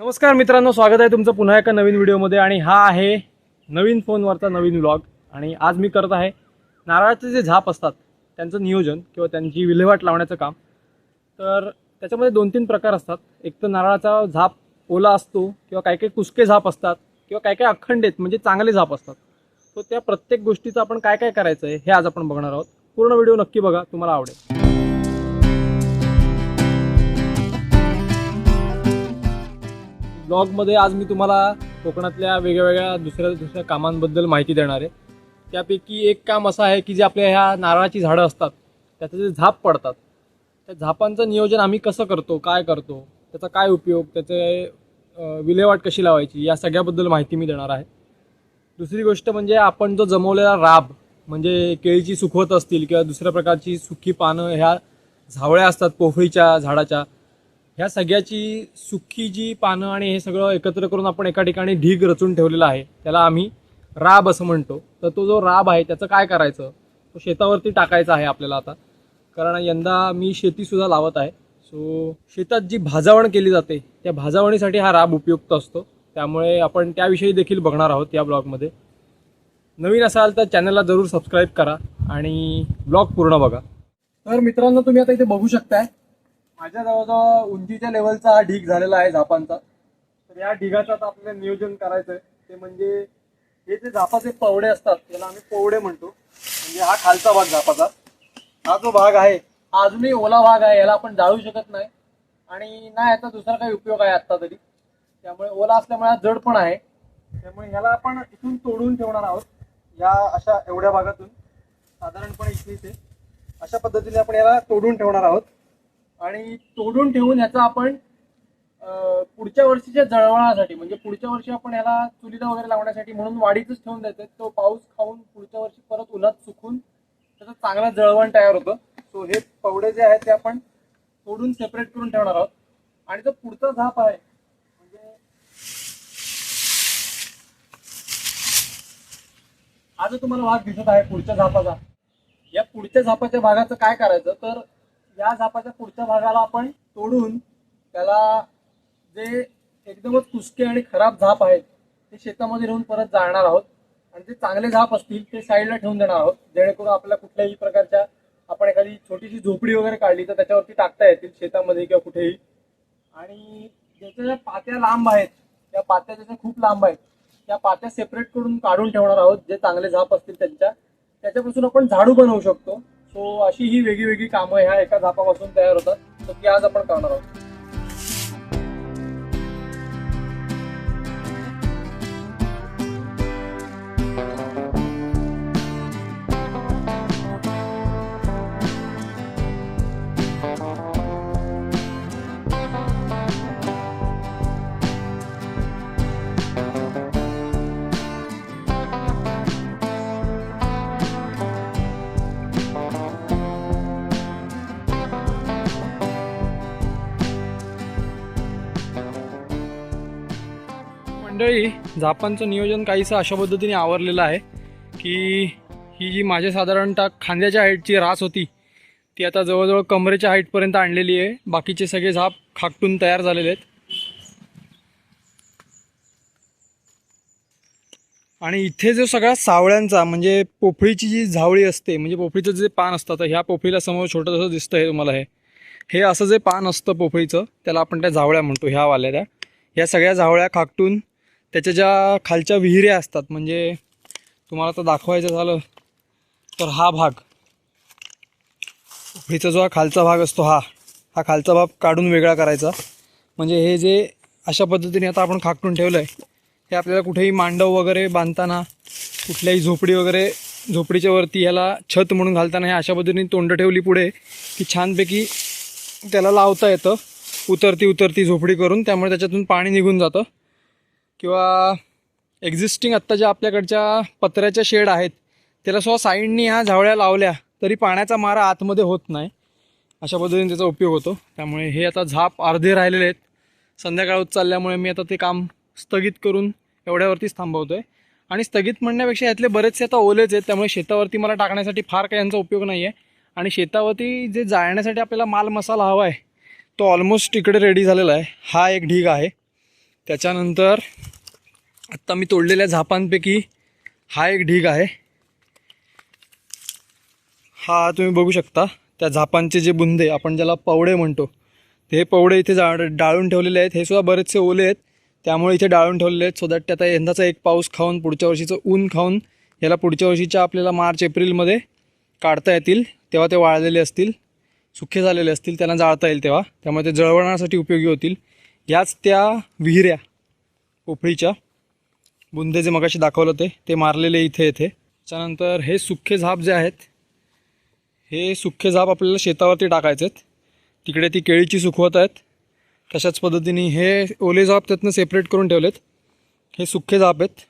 नमस्कार मित्रांनो स्वागत आहे तुमचं पुन्हा एका नवीन व्हिडिओमध्ये आणि हा आहे नवीन फोनवरचा नवीन व्लॉग. आणि आज मी करत आहे नारळाचे जे झाप असतात त्यांचं नियोजन किंवा त्यांची विल्हेवाट लावण्याचं काम. तर त्याच्यामध्ये दोन तीन प्रकार असतात. एक तर नारळाचा झाप ओला असतो किंवा काही काही कुसके झाप असतात किंवा काही काही अखंड आहेत म्हणजे चांगले झाप असतात. तर त्या प्रत्येक गोष्टीचं आपण काय काय करायचं आहे हे आज आपण बघणार आहोत. पूर्ण व्हिडिओ नक्की बघा तुम्हाला आवडेल. ब्लॉगमध्ये आज मी तुम्हाला कोकणातल्या वेगवेगळ्या दुसऱ्या दुसऱ्या कामांबद्दल माहिती देणार आहे. त्यापैकी एक काम असं आहे की जे आपल्या ह्या नारळाची झाडं असतात त्याचं जे झाप पडतात त्या झापांचं नियोजन आम्ही कसं करतो काय करतो त्याचा काय उपयोग त्याचे विल्हेवाट कशी लावायची या सगळ्याबद्दल माहिती मी देणार आहे. दुसरी गोष्ट म्हणजे आपण जो जमवलेला राब म्हणजे केळीची सुखवत असतील किंवा दुसऱ्या प्रकारची सुखी पानं ह्या झावळ्या असतात पोफळीच्या झाडाच्या ह्या सगळ्याची सुकी जी पानं आणि हे सगळं एकत्र करून आपण एका ठिकाणी ढीग रचून ठेवलेला आहे त्याला आम्ही राब असं म्हणतो. तर तो जो राब आहे त्याचं काय करायचं? तो शेतावरती टाकायचा आहे आपल्याला आता. कारण यंदा मी शेतीसुद्धा लावत आहे. सो शेतात जी भाजावण केली जाते त्या भाजावणीसाठी हा राब उपयुक्त असतो. त्यामुळे आपण त्याविषयी देखील बघणार आहोत या ब्लॉगमध्ये. नवीन असाल तर चॅनलला जरूर सबस्क्राईब करा आणि ब्लॉग पूर्ण बघा. तर मित्रांनो तुम्ही आता इथे बघू शकताय माझ्या जवळजवळ उंचीच्या लेवलचा हा ढीग झालेला आहे झापांचा. तर या ढिगाचं आता आपल्याला नियोजन करायचं आहे ते म्हणजे हे जे झापाचे पवडे असतात त्याला आम्ही पवडे म्हणतो. म्हणजे हा खालचा भाग झापाचा. हा जो भाग आहे हा अजूनही ओला भाग आहे याला आपण जाळू शकत नाही. आणि ना याचा दुसरा काही उपयोग आहे आत्ता तरी. त्यामुळे ओला असल्यामुळे हा जड पण आहे. त्यामुळे ह्याला आपण इथून तोडून ठेवणार आहोत. या अशा एवढ्या भागातून. साधारणपणे इथे इथे अशा पद्धतीने आपण याला तोडून ठेवणार आहोत. आणि तोडून ठेवून ह्याचा आपण पुढच्या वर्षीच्या जळवळासाठी म्हणजे पुढच्या वर्षी आपण याला चुलीला वगैरे लावण्यासाठी म्हणून वाढीतच ठेवून द्यायचं. तो पाऊस खाऊन पुढच्या वर्षी परत उन्हात सुकून त्याचं चांगलं जळवण तयार होतं. सो हे पवडे जे आहेत ते आपण तोडून सेपरेट करून ठेवणार आहोत. आणि जो पुढचा झाप आहे म्हणजे हा जो तुम्हाला भाग दिसत आहे पुढच्या झापाचा या पुढच्या झापाच्या भागाचं काय करायचं? तर या झापाच्या पुढच्या भागाला आपण तोडून त्याला जे एकदमच कुसके आणि खराब झाप आहेत ते शेतामध्ये नेऊन परत जाळणार आहोत. आणि जे चांगले झाप असतील ते साईडला ठेवून देणार आहोत. जेणेकरून आपल्याला कुठल्याही प्रकारच्या आपण एखादी छोटीशी झोपडी वगैरे काढली तर त्याच्यावरती टाकता येतील शेतामध्ये किंवा कुठेही. आणि ज्याच्या ज्या पात्या लांब आहेत त्या पात्या ज्याच्या खूप लांब आहेत त्या पात्या सेपरेट करून काढून ठेवणार आहोत जे चांगले झाप असतील त्यांच्या. त्याच्यापासून आपण झाडू बनवू शकतो. सो अशी ही वेगळी वेगळी कामं ह्या एका झापापासून तयार होतात तर ती आज आपण करणार आहोत. मंडळी झापांचं नियोजन काहीसं अशा पद्धतीने आवरलेलं आहे की ही जी माझ्या साधारणतः खांद्याच्या हाईटची रास होती ती आता जवळजवळ कमरेच्या हाईटपर्यंत आणलेली आहे. बाकीचे सगळे झाप खाकटून तयार झालेले आहेत. आणि इथे जो सगळा सावळ्यांचा म्हणजे पोफळीची जी झावळी असते म्हणजे पोफळीचं जे पान असतं तर ह्या पोफळीला समोर छोटं जसं दिसतं हे तुम्हाला हे. हे असं जे पान असतं पोफळीचं त्याला आपण त्या झावळ्या म्हणतो ह्या वाल्या त्या. ह्या सगळ्या झावळ्या खाकटून त्याच्या ज्या खालच्या विहिऱ्या असतात म्हणजे तुम्हाला तर दाखवायचं झालं तर हा भाग. हिचा जो हा खालचा भाग असतो हा हा खालचा भाग काढून वेगळा करायचा. म्हणजे हे जे अशा पद्धतीने आता आपण खाकटून ठेवलं आहे हे आपल्याला कुठेही मांडव वगैरे बांधताना कुठल्याही झोपडी वगैरे झोपडीच्या वरती ह्याला छत म्हणून घालताना हे अशा पद्धतीने तोंड ठेवली पुढे की छानपैकी त्याला लावता येतं. उतरती उतरती झोपडी करून त्यामुळे त्याच्यातून पाणी निघून जातं. किंवा एक्झिस्टिंग आत्ता ज्या आपल्याकडच्या पत्र्याच्या शेड आहेत त्याला सुद्धा साईडनी ह्या झावळ्या लावल्या तरी पाण्याचा मारा आतमध्ये होत नाही. अशा पद्धतीने त्याचा उपयोग होतो. त्यामुळे हे आता झाप अर्धे राहिलेले आहेत. संध्याकाळ होत चालल्यामुळे मी आता ते काम स्थगित करून एवढ्यावरतीच थांबवतो आहे आणि स्थगित म्हणण्यापेक्षा यातले बरेचसे आता ओलेच आहेत त्यामुळे शेतावरती मला टाकण्यासाठी फार काही यांचा उपयोग नाही आहे आणि शेतावरती जे जाळण्यासाठी आपल्याला माल मसाला हवा आहे तो ऑलमोस्ट इकडे रेडी झालेला आहे. हा एक ढीग आहे. त्याच्यानंतर आत्ता मी तोडलेल्या झापांपैकी हा एक ढीग आहे. हा तुम्ही बघू शकता त्या झापांचे जे बुंदे आपण ज्याला पवडे म्हणतो ते पवडे इथे जा डाळून ठेवलेले आहेत. हे सुद्धा बरेचसे ओले आहेत. त्यामुळे इथे डाळून ठेवलेले आहेत सो दॅट आता यंदाचा एक पाऊस खाऊन पुढच्या वर्षीचं ऊन खाऊन याला पुढच्या वर्षीच्या आपल्याला मार्च एप्रिलमध्ये काढता येतील तेव्हा ते वाळलेले असतील सुखे झालेले असतील त्यांना जाळता येईल तेव्हा. त्यामुळे ते जळवण्यासाठी उपयोगी होतील. याच त्या विहिऱ्या पोफळीच्या बुंदे जे मगाशी दाखवलं ते ते मारलेले इथे येथे. त्याच्यानंतर हे सुखे झाप जे आहेत हे सुखे झाप आपल्याला शेतावरती टाकायचे आहेत. तिकडे ती केळीची सुकवत आहेत. तशाच पद्धतीने हे ओले झाप त्यातनं सेपरेट करून ठेवलेत. हे सुखे झाप आहेत.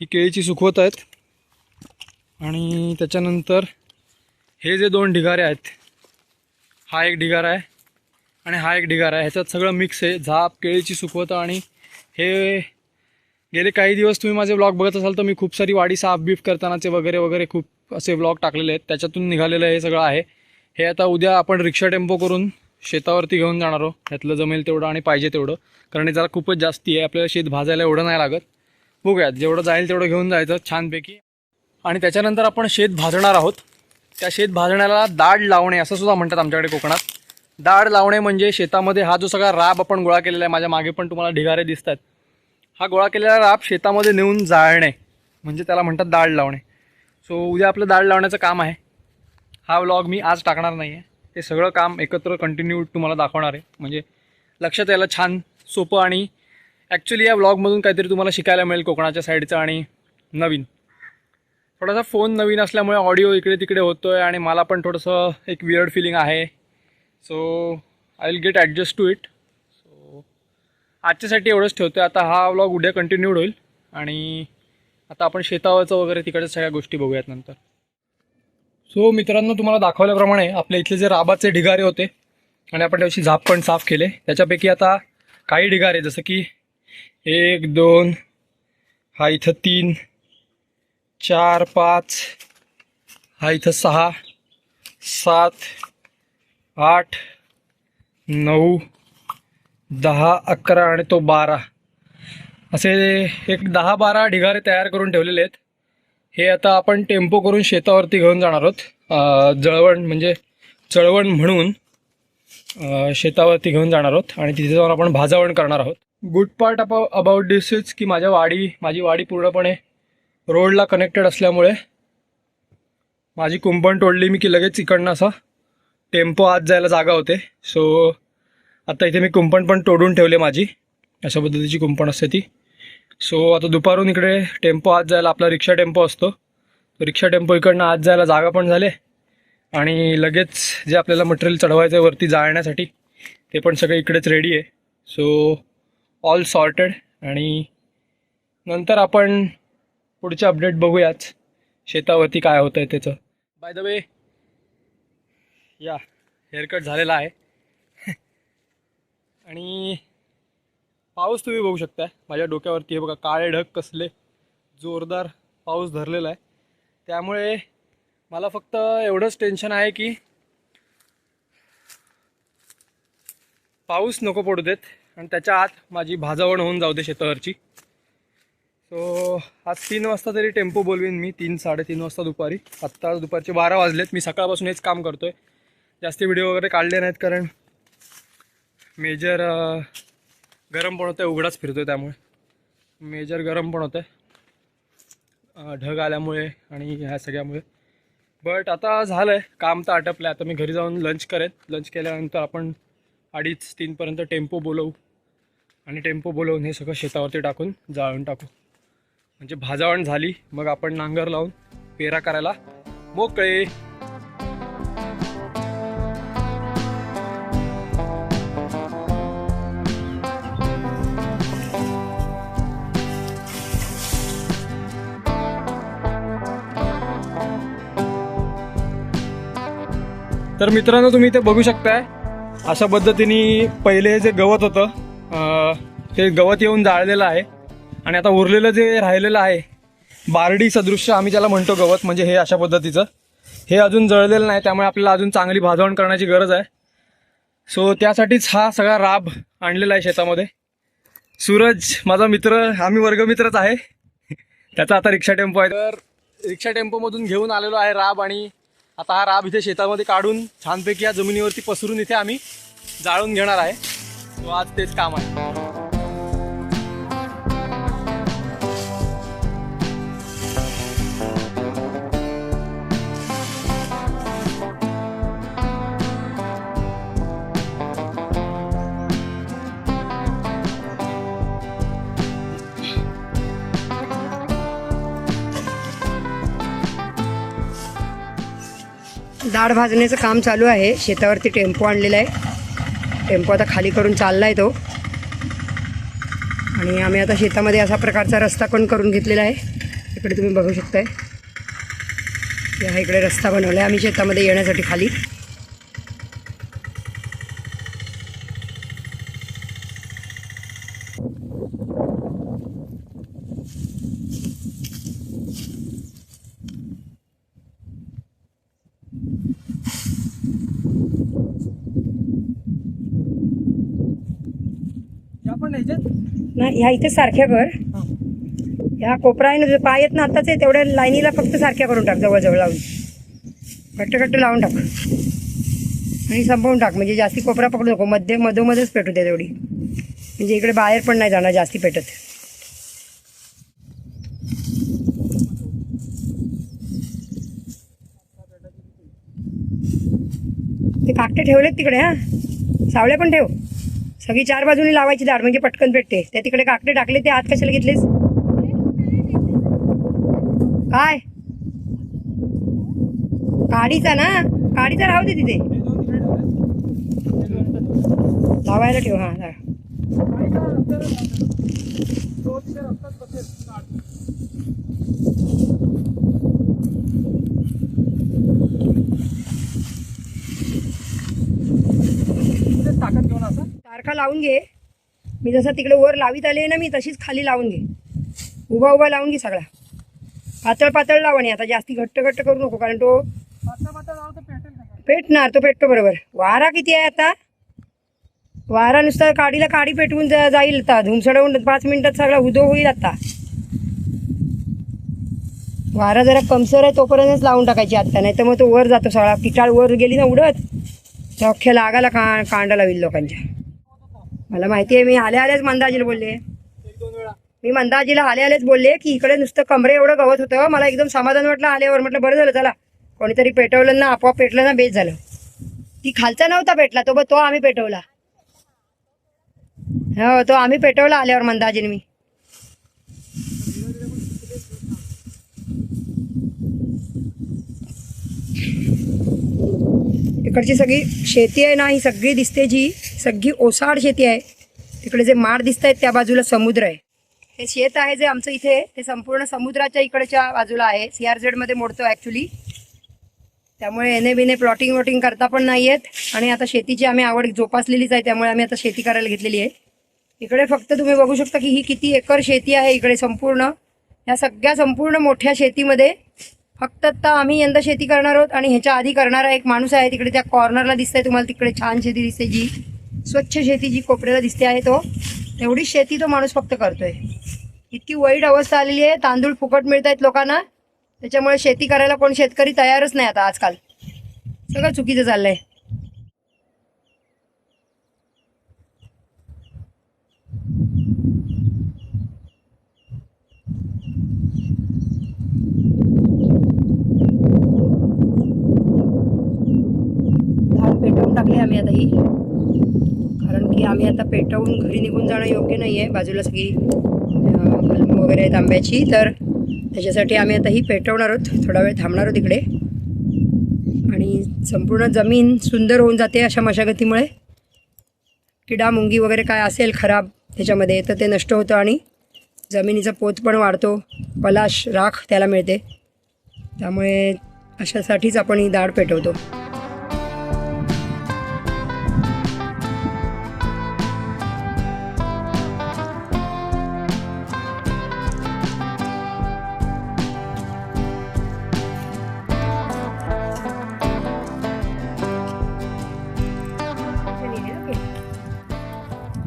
ही केळीची सुकवत आहेत. आणि त्याच्यानंतर हे जे दोन ढिगारे आहेत हा एक ढिगारा आहे आणि हा एक ढिगारा आहे. ह्याच्यात सगळं मिक्स आहे. झाप केळीची सुखवतं आणि हे गेले काही दिवस तुम्ही माझे ब्लॉग बघत असाल तर मी खूप सारी वाडी साफ बीफ करतानाचे वगैरे वगैरे खूप असे ब्लॉग टाकलेले आहेत. त्याच्यातून निघालेलं हे सगळं आहे. हे आता उद्या आपण रिक्षा टेम्पो करून शेतावरती घेऊन जाणार आहोत. ह्यातलं जमेल तेवढं आणि पाहिजे तेवढं. कारण हे जरा खूपच जास्ती आहे. आपल्याला शेत भाजायला एवढं नाही लागत. बघूयात. जेवढं जाईल तेवढं घेऊन जायचं छानपैकी. आणि त्याच्यानंतर आपण शेत भाजणार आहोत. त्या शेत भाजण्याला दाढ लावणे असं सुद्धा म्हणतात आमच्याकडे कोकणात. दाढ लावणे म्हणजे शेतामध्ये हा जो सगळा राब आपण गोळा केलेला आहे माझ्या मागे पण तुम्हाला ढिगारे दिसत आहेत हा गोळा केलेला राब शेतामध्ये नेऊन जाळणे. म्हणजे त्याला म्हणतात दाळ लावणे. सो उद्या आपलं दाळ लावण्याचं काम आहे. हा व्लॉग मी आज टाकणार नाही आहे ते सगळं काम एकत्र कंटिन्यू तुम्हाला दाखवणार आहे. म्हणजे लक्षात यायला छान सोपं आणि ॲक्च्युली या व्लॉगमधून काहीतरी तुम्हाला शिकायला मिळेल कोकणाच्या साईडचं आणि नवीन. थोडासा फोन नवीन असल्यामुळे ऑडिओ इकडे तिकडे होतो आहे आणि मला पण थोडंसं एक विअर्ड फिलिंग आहे. So I will get adjust to it आजच्यासाठी एवढंच ठेवतो आहे आता हा व्लॉग उद्या कंटिन्यूड होईल. आणि आता आपण शेतावरचं वगैरे तिकडच्या सगळ्या गोष्टी बघूयात नंतर. सो मित्रांनो तुम्हाला दाखवल्याप्रमाणे आपल्या इथले जे राबाचे ढिगारे होते आणि आपण त्याशी झाप पण साफ केले. त्याच्यापैकी आता काही ढिगारे जसं की एक दोन हा इथं तीन चार पाच हा इथं सहा सात आठ नऊ दहा अकरा आणि तो बारा. असे एक दहा बारा ढिगारे तयार करून ठेवलेले आहेत. हे आता आपण टेम्पो करून शेतावरती घेऊन जाणार आहोत. जळवण म्हणजे चळवण म्हणून शेतावरती घेऊन जाणार आहोत आणि तिथे जाऊन आपण भाजावण करणार आहोत. Good part up about this is की माझ्या वाडी माझी वाडी पूर्णपणे रोडला कनेक्टेड असल्यामुळे माझी कुंपण तोडली मी की लगेच इकडनं असा टेम्पो आत जायला जागा होते. सो आता इथे मी कुंपण पण तोडून ठेवले माझी. अशा पद्धतीची कुंपण असते ती. सो आता दुपारून इकडे टेम्पो आत जायला आपला रिक्षा टेम्पो असतो. तो रिक्षा टेम्पो इकडनं आत जायला जागा पण झाले. आणि लगेच जे आपल्याला मटेरियल चढवायचं आहे वरती जाळण्यासाठी ते पण सगळं इकडेच रेडी आहे. सो ऑल सॉर्टेड आणि नंतर आपण पुढचे अपडेट बघूयाच शेतावरती काय होतं आहे त्याचं. बाय द वे या हेअरकट झालेला आहे. आणि पाऊस तुम्ही बघू शकता माझ्या डोक्यावरती हे बघा काळे ढग कसले जोरदार पाऊस धरलेला आहे. त्यामुळे मला फक्त एवढंच टेन्शन आहे की पाऊस नको पडू देत. आणि त्याच्या आत माझी भाजावण होऊन जाऊ दे शेतावरची सो आज तीन वाजता तरी टेम्पो बोलवीन मी तीन साडेतीन वाजता दुपारी. आत्ता दुपारचे बारा वाजलेत. मी सकाळपासून हेच काम करतोय. जास्ती व्हिडिओ वगैरे काढले नाहीत कारण मेजर गरम पण होतं आहे उघडाच आहे त्यामुळे. मेजर गरम पण होतं आहे ढग आल्यामुळे आणि ह्या सगळ्यामुळे. बट आता झालं आहे काम तर आटपलं आहे आता मी घरी जाऊन लंच करेन. लंच केल्यानंतर आपण अडीच तीनपर्यंत टेम्पो बोलवू. आणि टेम्पो बोलवून हे सगळं शेतावरती टाकून जाळून टाकू. म्हणजे भाजावण झाली मग आपण नांगर लावून पेरा करायला मोकळे. तर मित्रांनो तुम्ही इथे बघू शकताय अशा पद्धतीने पहिले जे गवत होतं ते गवत येऊन जाळलेलं आहे. आणि आता उरलेलं जे राहिलेलं आहे बारडी सदृश्य आम्ही त्याला म्हणतो गवत म्हणजे हे अशा पद्धतीचं. हे अजून जळलेलं नाही त्यामुळे आपल्याला अजून चांगली भाजवण करण्याची गरज आहे. सो त्यासाठीच हा सगळा राब आणलेला आहे शेतामध्ये. सूरज माझा मित्र आम्ही वर्गमित्रच आहे. त्याचा आता रिक्षा टेम्पो आहे. तर रिक्षा टेम्पोमधून घेऊन आलेलो आहे राब आणि आता हा राब इथे शेतामध्ये काढून छानपैकी या जमिनीवरती पसरून इथे आम्ही जाळून घेणार आहे. तो आज तेच काम आहे. डाळ भाजण्याचं काम चालू आहे. शेतावरती टेम्पो आणलेला आहे. टेम्पो आता खाली करून चालला आहे तो. आणि आम्ही आता शेतामध्ये असा प्रकारचा रस्ता पण करून घेतलेला आहे. इकडे तुम्ही बघू शकताय. की हा इकडे रस्ता बनवला आहे आम्ही शेतामध्ये येण्यासाठी खाली. ह्या इथे सारख्या कर ह्या कोपरा आहे ना जो पाय येत ना आत्ताच आहे तेवढ्या लाईनीला फक्त सारख्या करून टाक जवळजवळ लावून. घट्ट घट्ट लावून टाक. आणि संपवून टाक म्हणजे जास्ती कोपरा पकडू नको. मध्ये मधोमध्येच पेटू दे तेवढी. म्हणजे इकडे बाहेर पण नाही जाणार जास्ती पेटत. ते काकटे ठेवलेत तिकडे हा? सावळे पण ठेव. सगळी चार बाजूनी लावायची दाढ म्हणजे पटकन पेटते. त्या तिकडे काकडे टाकले ते आत कशाला घेतलेस? काय? काडीचा ना? काडीचा राहू दे तिथे. लावायला ठेव हा जरा. सारखा लावून घे. मी जसं तिकडे वर लावीत आले ना मी तशीच खाली लावून घे. उभा उभा लावून घे सगळा. पातळ पातळ लाव आणि आता जास्ती घट्ट घट्ट करू नको कारण तो पेटणार तो पेटतो बरोबर. वारा किती आहे आता? वारा नुसता काडीला काडी पेटवून जा- जाईल आता. धुमसडवून पाच मिनिटात सगळा उदो होईल आता. वारा जरा कमसर आहे तोपर्यंतच लावून टाकायची आता नाही तर मग तो वर जातो सगळा. किटाळ वर गेली ना उडत अख्ख्या लागाला का कांडा लावील लोकांच्या. मला माहिती आहे मी आल्या आल्याच मंदाजीला बोलले. मी मंदाजीला आले आलेच बोलले की इकडे नुसतं कमरे एवढं गवत होतं मला एकदम समाधान वाटलं आल्यावर. म्हटलं बरं झालं चला. कोणीतरी पेटवलं ना आपोआप पेटलं ना बेस झालं. ती खालचा नव्हता पेटला तो बघ तो आम्ही पेटवला. हो तो आम्ही पेटवला आल्यावर मंदाजीने मी. इकडची सगळी शेती आहे ना ही सगळी दिसते जी. सगळी ओसाड शेती आहे. तिकडे जे माड दिसत आहेत त्या बाजूला समुद्र आहे. हे शेत आहे जे आमचं इथे ते संपूर्ण समुद्राच्या इकडच्या बाजूला आहे. सी आर झेडमध्ये मोडतो ॲक्च्युली त्यामुळे एने बिने प्लॉटिंग वॉटिंग करता पण नाही आहेत आणि आता शेतीची आम्ही आवड जोपासलेलीच आहे त्यामुळे आम्ही आता शेती करायला घेतलेली आहे. इकडे फक्त तुम्ही बघू शकता की ही किती एकर शेती आहे इकडे संपूर्ण. या सगळ्या संपूर्ण मोठ्या शेतीमध्ये फक्त आता आम्ही यंदा शेती करणार आहोत. आणि ह्याच्या आधी करणारा एक माणूस आहे तिकडे त्या कॉर्नरला दिसतंय. तुम्हाला तिकडे छान शेती दिसते जी. स्वच्छ शेती जी कोपऱ्याला दिसते आहे तो तेवढी शेती तो माणूस फक्त करतोय. इतकी वाईट अवस्था आलेली आहे तांदूळ फुकट मिळत आहेत लोकांना त्याच्यामुळे शेती करायला कोण शेतकरी तयारच नाही आता आजकाल. सगळं चुकीचं चाललंय झाड पेटवून टाकले आम्ही आता ही कारण की आम्ही आता पेटवून घरी निघून जाणं योग्य नाही आहे बाजूला सगळी अं, वगैरे आहेत आंब्याची. तर त्याच्यासाठी आम्ही आता ही पेटवणार आहोत. थोडा वेळ थांबणार आहोत इकडे. आणि संपूर्ण जमीन सुंदर होऊन जाते अशा मशागतीमुळे. किडा मुंगी वगैरे काय असेल खराब त्याच्यामध्ये तर ते नष्ट होतं आणि जमिनीचा पोत पण वाढतो. पलाश राख त्याला मिळते. त्यामुळे अशासाठीच आपण ही दाढ पेटवतो.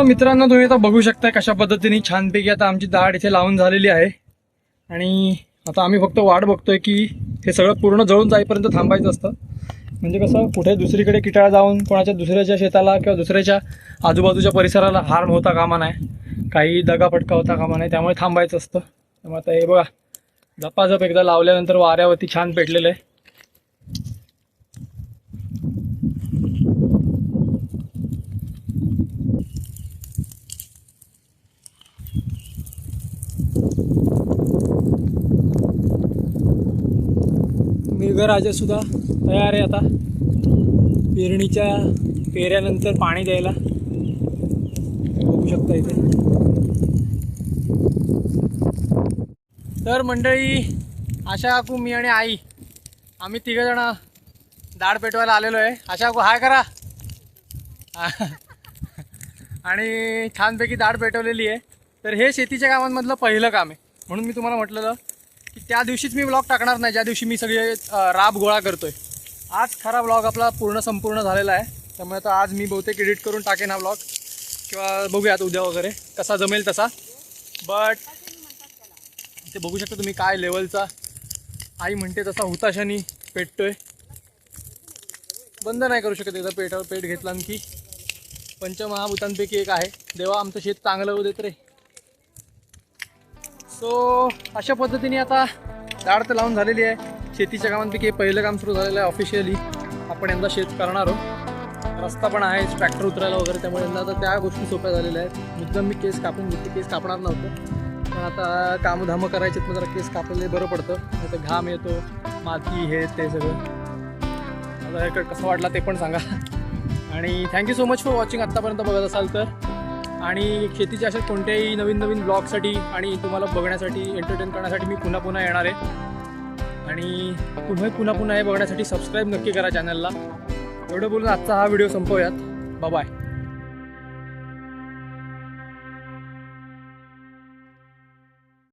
तर मित्रांनो तुम्ही आता बघू शकता कशा पद्धतीने छानपैकी आता आमची दाढ इथे लावून झालेली आहे. आणि आता आम्ही फक्त वाट बघतोय की हे सगळं पूर्ण जळून जाईपर्यंत थांबायचं असतं. म्हणजे कसं कुठे दुसरीकडे किटाळा जाऊन कोणाच्या दुसऱ्याच्या शेताला किंवा दुसऱ्याच्या आजूबाजूच्या परिसराला हार्म होता कामा नाही काही दगाफटका होता कामा नाही त्यामुळे थांबायचं असतं. त्यामुळे आता हे बघा झपाझप एकदा लावल्यानंतर वाऱ्यावरती छान पेटलेलं आहे. मेघराजा तयार आहे आता. पेरणीच्या पेऱ्यानंतर पाणी द्यायला. बघू शकता इथे. तर मंडळी आशा काकू मी आणि आई आम्ही तिघंजणं दाढ पेटवायला आलेलो आहे. आशा काकू हाय करा. आणि छानपैकी दाढ पेटवलेली आहे. तर हे शेतीच्या कामांमधलं पहिलं काम आहे. म्हणून मी तुम्हाला म्हटलेलं की त्या दिवशीच मी ब्लॉग टाकणार नाही. ज्या दिवशी मी सगळे राब गोळा करतोय. आज खरा ब्लॉग आपला पूर्ण संपूर्ण झालेला आहे. त्यामुळे आता आज मी बहुतेक एडिट करून टाकेन हा ब्लॉग किंवा बघूयात उद्या वगैरे कसा जमेल तसा. बट इथे बघू शकता तुम्ही काय लेवलचा आई म्हणते तसा हुताशानी पेटतोय. बंद नाही करू शकत एकदा पेटावर पेट घेतला की पंचमहाभूतांपैकी एक आहे. देवा आमचं शेत चांगलं होऊ देत रे. सो अशा पद्धतीने आता दाढ तर लावून झालेली आहे. शेतीच्या कामांपैकी पहिलं काम सुरू झालेलं आहे ऑफिशियली आपण यंदा शेत करणार आहोत. रस्ता पण आहे ट्रॅक्टर उतरायला वगैरे त्यामुळे यंदा आता त्या गोष्टी सोप्या झालेल्या आहेत. मुद्दाम मी केस कापून घेतली केस कापणार नव्हतं. पण आता कामधामं करायचे तर जरा केस कापलेले बरं पडतं. नाही तर घाम येतो माती हे ते सगळं. आता हे कसं वाटला ते पण सांगा. आणि thank you so much for watching आत्तापर्यंत बघत असाल तर. आणि शेतीच्या अशाच कोणत्याही नवीन नवीन ब्लॉगसाठी आणि तुम्हाला बघण्यासाठी एंटरटेन करण्यासाठी मी पुन्हा पुन्हा येणार आहे. आणि तुम्ही पुन्हा पुन्हा हे बघण्यासाठी सबस्क्राईब नक्की करा चॅनलला एवढं बोलून आजचा हा व्हिडिओ संपवूयात. बाय